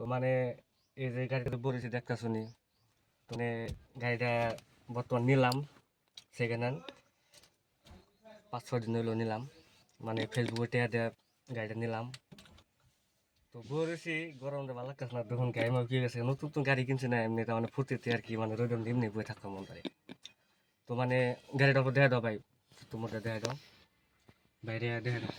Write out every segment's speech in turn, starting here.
তো মানে এই যে গাড়িটা বলেছি দেখতে শুনি মানে গাড়িটা বর্তমান নিলাম সেকেন্ড হ্যান্ড পাঁচ, ছয় দিন হইল নিলাম। মানে ফেসবুকে টেয়া দেয়া গাড়িটা নিলাম। তো বলেছি গরমটা ভালো লাগতেছে না তখন গাড়ি মার কি গেছে নতুন নতুন গাড়ি কিনছি না, এমনি মানে ফুর্তিতে আর কি মানে রোদন এমনি বয়ে থাকতাম মন করে তো মানে উপর দেখা দাও ভাই তোমার দেখা দাও। বাইরে দেখা দাও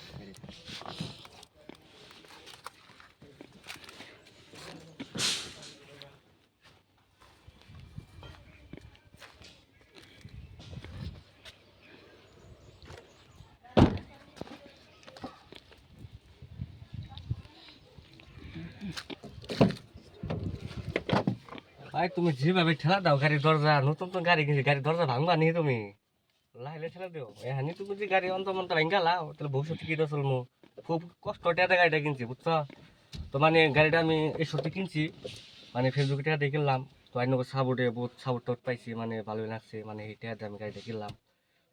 ভাই, তুমি যেভাবে ঠেলা দাও, গাড়ির দরজা, নতুন নতুন গাড়ি কিনছি গাড়ির দরজা ভাঙবা নি তুমি? লাইলে ঠেলা দিও। এখানে তুমি যদি গাড়ি অন্ত মন্ত ভাঙ্গা লাও, তাহলে ভবিষ্যতে কি দশল মু খুব কষ্ট টেয়াতে গাড়িটা কিনছি, বুঝছ? তো মানে গাড়িটা আমি এই সত্যি কিনছি মানে ফেসবুকে টেয়া দিয়ে কিনলাম। তো আইন সাবুটে বহুত সাবুট টাবুট পাইছি মানে ভালোই লাগছে মানে এই টেয়াতে আমি গাড়িটা কিনলাম।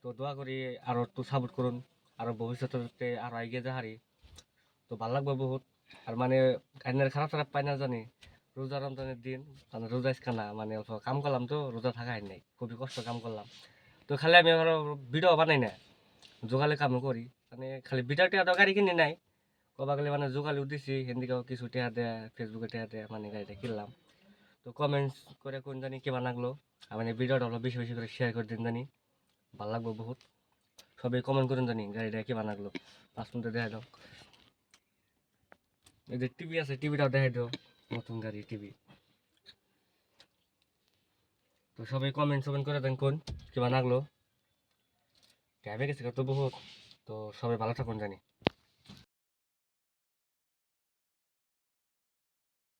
তো দোয়া করি আরও একটু সাপোর্ট করুন আরও ভবিষ্যতে আরও এগিয়ে যাহারি। তো ভালো লাগবে বহুত। আর মানে আইনের খারাপ খারাপ পাই না জানি রোজা রমজানের দিন মানে রোজা ইস্কানা মানে অল্প কাম করলাম তো রোজা থাকা নাই, খুবই কষ্ট কাম করলাম তো খালি আমি আরও ভিডিও বানাই না যোগালে কাম করি মানে খালি ভিডিও টিয়া তো গাড়ি কিনি নাই কবা গেলে মানে যোগালে উঠেছি হিন্দিকেও কিছু টিয়া দেয় ফেসবুকে টিয়া দেয় মানে গাড়িটা কিনলাম। তো কমেন্টস করে কোন জানি কেমন লাগল মানে ভিডিওটা হলো বেশি বেশি করে শেয়ার করে দিন জানি, ভালো লাগবে বহুত। সবাই কমেন্ট করেন জানি গাড়িটা কেমন লাগল পাঁচ মিনিটে দেখা দাও এই যে টিভি আছে, টিভিটাও দেখাই দিও। নতুন গাড়ি, টিভি। তো সবাই কমেন্ট সমেন্ট করে দেন কোন, কিবা লাগল? ট্যাবে গেছে তো বহুত। তো সবাই ভালো থাকুন জানি।